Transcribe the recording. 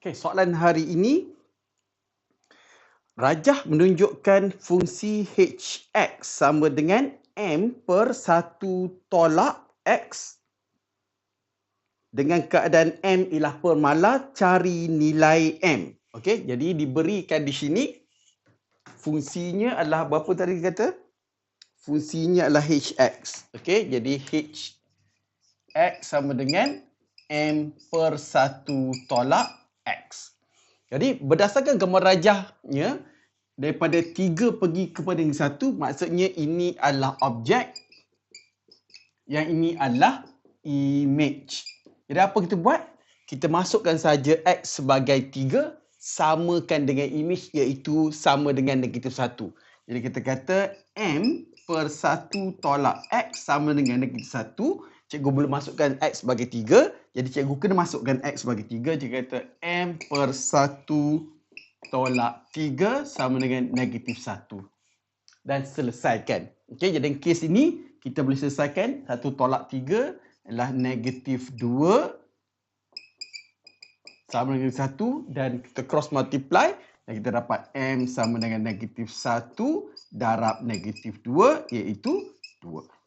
Okey, soalan hari ini rajah menunjukkan fungsi hx sama dengan m per 1 tolak x dengan keadaan m ialah permala cari nilai m. Okey, jadi diberikan di sini fungsinya adalah berapa tadi kata? Fungsinya adalah hx. Okey, jadi h x sama dengan m per 1 tolak X. Jadi berdasarkan gambar rajahnya daripada 3 pergi kepada yang 1 maksudnya ini adalah objek yang ini adalah image. Jadi apa kita buat? Kita masukkan saja X sebagai 3 samakan dengan image iaitu sama dengan negatif 1. Jadi kita kata M per 1 tolak X sama dengan negatif 1 cikgu boleh masukkan X sebagai 3. Jadi cikgu kena masukkan X sebagai 3. Cikgu kata M per 1 tolak 3 sama dengan negatif 1. Dan selesaikan. Okay, jadi kes ini kita boleh selesaikan 1 tolak 3 adalah negatif 2 sama dengan 1 dan kita cross multiply dan kita dapat M sama dengan negatif 1 darab negatif 2 iaitu 2.